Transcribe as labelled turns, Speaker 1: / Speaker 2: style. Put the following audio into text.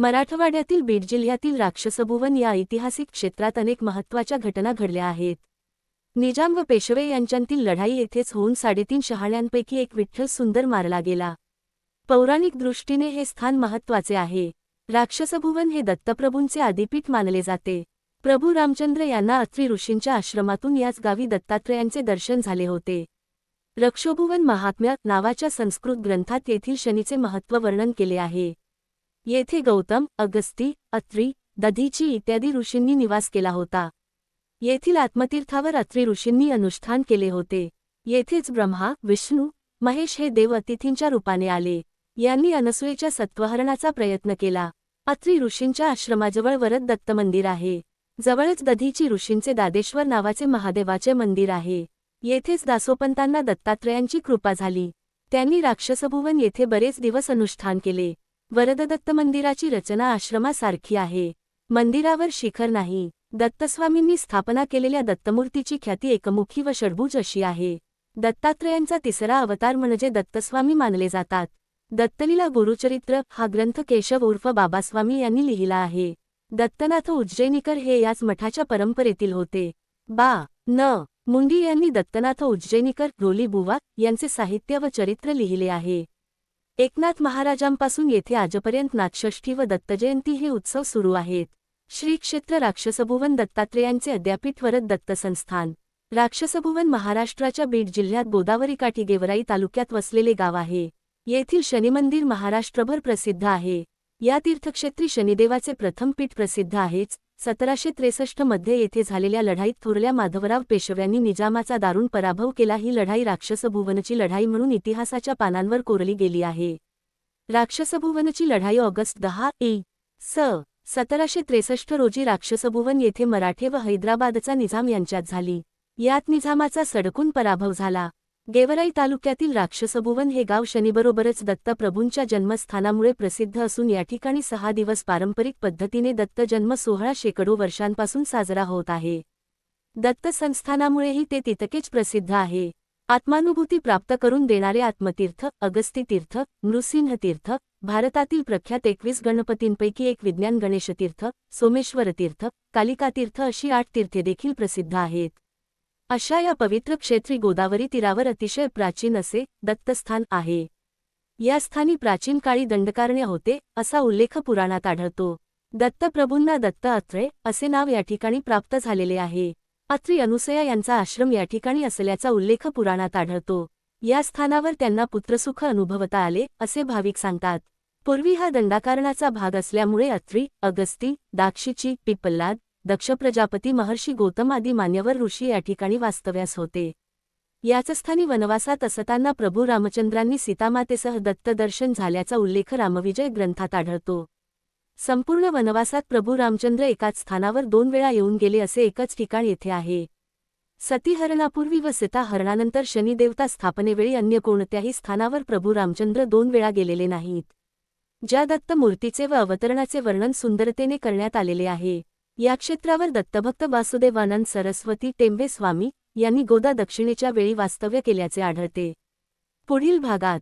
Speaker 1: मराठवाड्यातील बीड जिल्ह्यातील राक्षसभुवन या ऐतिहासिक क्षेत्रात अनेक महत्त्वाच्या घटना घडल्या आहेत. निजाम व पेशवे यांच्यातील लढाई येथेच होऊन साडेतीन शहाण्यांपैकी एक विठ्ठल सुंदर मारला गेला. पौराणिक दृष्टीने हे स्थान महत्त्वाचे आहे. राक्षसभुवन हे दत्तप्रभूंचे आदिपीठ मानले जाते. प्रभू रामचंद्र यांना अत्रि ऋषींच्या आश्रमातून याच गावी दत्तात्रयांचे दर्शन झाले होते. रक्षोभुवन महात्म्यात नावाच्या संस्कृत ग्रंथात येथील शनीचे महत्त्व वर्णन केले आहे. येथे गौतम अगस्ती अत्री दधीची इत्यादी ऋषींनी निवास केला होता. येथील आत्मतीर्थावर अत्री ऋषींनी अनुष्ठान केले होते. येथेच ब्रह्मा विष्णू महेश हे देव अतिथींच्या रूपाने आले. यांनी अनसूयेच्या सत्वहरणाचा प्रयत्न केला. अत्री ऋषींच्या आश्रमाजवळ वरद दत्त मंदिर आहे. जवळच दधीची ऋषींचे दादेश्वर नावाचे महादेवाचे मंदिर आहे. येथेच दासोपंतांना दत्तात्रयांची कृपा झाली. त्यांनी राक्षसभुवन येथे बरेच दिवस अनुष्ठान केले. वरददत्त मंदिराची रचना आश्रमासारखी आहे. मंदिरावर शिखर नाही. दत्तस्वामींनी स्थापना केलेल्या दत्तमूर्तीची ख्याती एकमुखी व षडभुज अशी आहे. दत्तात्रयांचा तिसरा अवतार म्हणजे दत्तस्वामी मानले जातात. दत्तलीला गुरुचरित्र हा ग्रंथ केशव उर्फ बाबास्वामी यांनी लिहिला आहे. दत्तनाथ उज्जैनीकर हे याच मठाच्या परंपरेतील होते. बा. न. मुंडी यांनी दत्तनाथ उज्जैनीकर रोली बुवा यांचे साहित्य व चरित्र लिहिले आहे. एकनाथ महाराजांपासून येथे आजपर्यंत नाथषष्ठी व दत्तजयंती हे उत्सव सुरू आहेत. श्री क्षेत्र राक्षसभुवन दत्तात्रेयांचे अद्यापीठ वरद दत्त संस्थान राक्षसभुवन महाराष्ट्राच्या बीड जिल्ह्यात गोदावरी काठी गेवराई तालुक्यात वसलेले गाव आहे. येथील शनिमंदिर महाराष्ट्रभर प्रसिद्ध आहे. या तीर्थक्षेत्री शनिदेवाचे प्रथम पीठ प्रसिद्ध आहेच. सतराशे त्रेसष्टमध्ये येथे झालेल्या लढाईत थोरल्या माधवराव पेशव्यांनी निजामाचा दारुण पराभव केला. ही लढाई राक्षसभुवनची लढाई म्हणून इतिहासाच्या पानांवर कोरली गेली आहे. राक्षसभुवनची लढाई ऑगस्ट दहा ए स. सतराशे त्रेसष्ट रोजी राक्षसभुवन येथे मराठे व हैदराबादचा निजाम यांच्यात झाली. यात निजामाचा सडकून पराभव झाला. गेवराई तालुक्यातील राक्षसभुवन हे गाव शनीबरोबरच दत्तप्रभूंच्या जन्मस्थानामुळे प्रसिद्ध असून या ठिकाणी सहा दिवस पारंपरिक पद्धतीने दत्त जन्म सोहळा शेकडो वर्षांपासून साजरा होत आहे. दत्त संस्थानामुळेही ते तितकेच प्रसिद्ध आहे. आत्मानुभूती प्राप्त करून देणारे आत्मतीर्थ अगस्तीतीर्थ नृसिंहतीर्थ भारतातील प्रख्यात एकवीस गणपतींपैकी एक विज्ञान गणेशतीर्थ सोमेश्वरतीर्थ कालिकातीर्थ अशी आठ तीर्थे देखील प्रसिद्ध आहेत. अशा या पवित्र क्षेत्री गोदावरी तीरावर अतिशय प्राचीन असे दत्तस्थान आहे. या स्थानी प्राचीन काळी दंडकारण्य होते असा उल्लेख पुराणात आढळतो. दत्तप्रभूंना दत्त अत्रे असे नाव या ठिकाणी प्राप्त झालेले आहे. अत्री अनुसया यांचा आश्रम या ठिकाणी असल्याचा उल्लेख पुराणात आढळतो. या स्थानावर त्यांना पुत्रसुख अनुभवता आले असे भाविक सांगतात. पूर्वी हा दंडाकारणाचा भाग असल्यामुळे अत्री अगस्ती दाक्षिची पिपल्लाद दक्ष प्रजापती महर्षी गौतम आदी मान्यवर ऋषी या ठिकाणी वास्तव्यास होते. याच स्थानी वनवासात असताना प्रभू रामचंद्रांनी सीतामातेसह दत्तदर्शन झाल्याचा उल्लेख रामविजय ग्रंथात आढळतो. संपूर्ण वनवासात प्रभू रामचंद्र एकाच स्थानावर दोन वेळा येऊन गेले असे एकच ठिकाण येथे आहे. सतीहरणापूर्वी व सीताहरणानंतर शनिदेवता स्थापनेवेळी अन्य कोणत्याही स्थानावर प्रभू रामचंद्र दोन वेळा गेलेले नाहीत. ज्या दत्त मूर्तीचे व अवतरणाचे वर्णन सुंदरतेने करण्यात आलेले आहे. या क्षेत्रावर दत्तभक्त वासुदेवानंद सरस्वती टेंबे स्वामी यांनी गोदा दक्षिणेच्या वेळी वास्तव्य केल्याचे आढळते. पुढील भागात